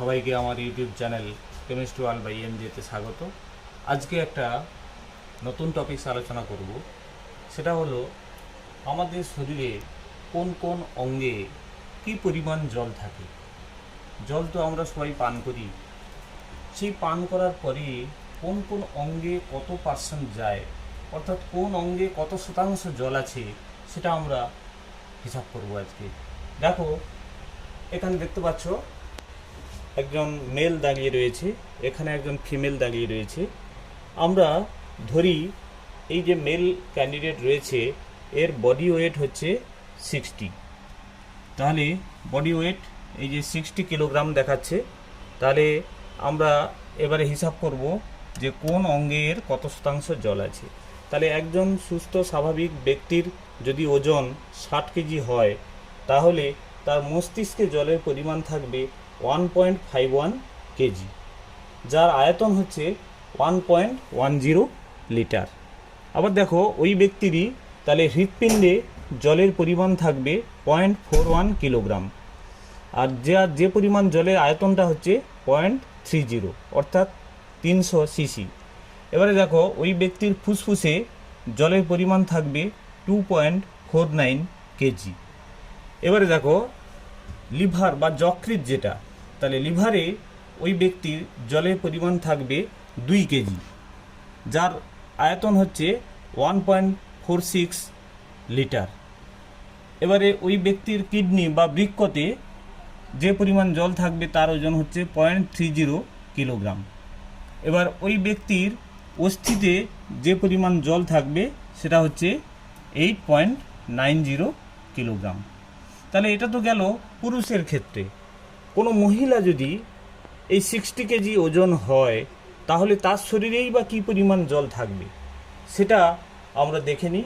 সবাইকে আমার YouTube channel chemistry wall by M তে স্বাগত। আজকে একটা নতুন টপিকস আলোচনা করব। সেটা হলো, আমাদের শরীরে কোন কোন অঙ্গে কি পরিমাণ জল থাকে? জল তো আমরা সবাই পান করি। সেই পান করার পরে কোন কোন অঙ্গে কত পার্সেন্ট যায়? অর্থাৎ কোন অঙ্গে কত শতাংশ জল আছে? সেটা আমরা হিসাব করব আজকে। দেখো, এখানে দেখতে পাচ্ছ একজন মেল দাঁড়িয়ে রয়েছে, এখানে একজন ফিমেল দাঁড়িয়ে রয়েছে। আমরা ধরি এই যে মেল ক্যান্ডিডেট রয়েছে, এর বডি ওয়েট হচ্ছে সিক্সটি তাহলে বডি ওয়েট এই যে সিক্সটি কিলোগ্রাম দেখাচ্ছে, তাহলে আমরা এবারে হিসাব করব যে কোন অঙ্গের কত শতাংশ জল আছে। তাহলে একজন সুস্থ স্বাভাবিক ব্যক্তির যদি ওজন ষাট কেজি হয়, তাহলে তার মস্তিষ্কে জলের পরিমাণ থাকবে one point five one KG, যার আয়তন হচ্ছে one point one zero litre. আবার দেখো, ওই ব্যক্তিরই তাহলে হৃৎপিণ্ডে জলের পরিমাণ থাকবে পয়েন্ট ফোর ওয়ান কিলোগ্রাম, আর যা যে পরিমাণ জলের আয়তনটা হচ্ছে পয়েন্ট থ্রি জিরো, অর্থাৎ তিনশো সিসি। এবারে দেখো, ওই ব্যক্তির ফুসফুসে জলের পরিমাণ থাকবে two point four nine KG. এবারে দেখো, লিভার বা যকৃত যেটা তাহলে লিভারে ওই ব্যক্তির জলের পরিমাণ থাকবে দুই কেজি, যার আয়তন হচ্ছে one point four six litre. এবারে ওই ব্যক্তির কিডনি বা বৃক্ষতে যে পরিমাণ জল থাকবে তার ওজন হচ্ছে পয়েন্ট থ্রি জিরো কিলোগ্রাম। এবার ওই ব্যক্তির অস্থিতে যে পরিমাণ জল থাকবে সেটা হচ্ছে eight point nine zero kilogram. তাহলে এটা তো গেল পুরুষের ক্ষেত্রে। কোনো মহিলা যদি এই সিক্সটি কেজি ওজন হয় তাহলে তার শরীরেই বা কী পরিমাণ জল থাকবে? সেটা আমরা দেখে নিই।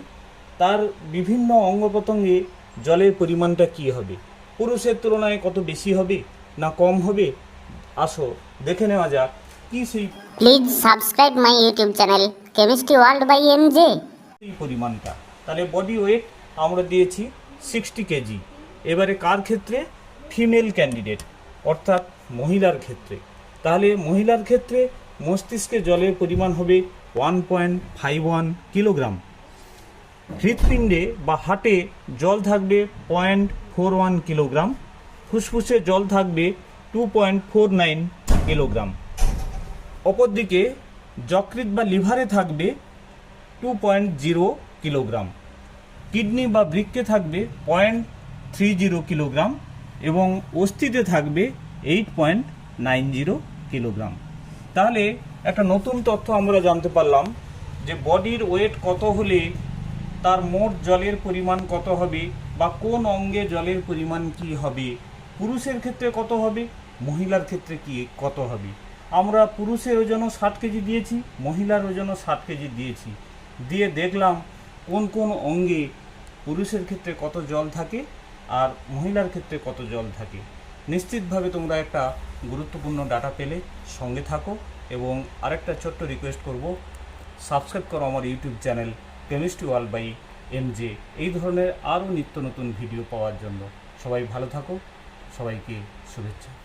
তার বিভিন্ন অঙ্গ প্রত্যঙ্গে জলের পরিমাণটা কী হবে? পুরুষের তুলনায় কত বেশি হবে না কম হবে? আসো দেখে নেওয়া যাক কি সেই please subscribe subscribe my YouTube channel Chemistry World by MJ. এই পরিমাণটা। তাহলে বডি ওয়েট আমরা দিয়েছি সিক্সটি কেজি। এবারে কার ক্ষেত্রে? ফিমেল ক্যান্ডিডেট অর্থাৎ মহিলার ক্ষেত্রে। তাহলে মহিলার ক্ষেত্রে মস্তিষ্কে জলের পরিমাণ হবে one point five one kilogram হৃৎপিণ্ডে বা হাটে জল থাকবে পয়েন্ট ফোর ওয়ান কিলোগ্রাম ফুসফুসে জল থাকবে two point four nine kilogram অপরদিকে যকৃৎ বা লিভারে থাকবে two point zero kilogram kidney বা বৃক্কে থাকবে পয়েন্ট থ্রি জিরো কিলোগ্রাম এবং অস্থিতে থাকবে eight point nine zero kilogram তাহলে একটা নতুন তথ্য আমরা জানতে পারলাম যে বডির ওয়েট কত হলে তার মোট জলের পরিমাণ কত হবে বা কোন অঙ্গে জলের পরিমাণ কি হবে, পুরুষের ক্ষেত্রে কত হবে, মহিলার ক্ষেত্রে কি কত হবে। আমরা পুরুষের ওজনও ষাট কেজি দিয়েছি, মহিলার ওজনও ষাট কেজি দিয়েছি। দিয়ে দেখলাম কোন কোন অঙ্গে পুরুষের ক্ষেত্রে কত জল থাকে আর মহিলার ক্ষেত্রে কত জল থাকে? নিশ্চিতভাবে তোমরা একটা গুরুত্বপূর্ণ ডাটা পেলে, সঙ্গে থাকো এবং আরেকটা ছোট্ট রিকোয়েস্ট করব। সাবস্ক্রাইব করো আমার YouTube channel chemistry wall by MJ এই ধরনের আরও নিত্য নতুন ভিডিও পাওয়ার জন্য। সবাই ভালো থাকো, সবাইকে শুভেচ্ছা।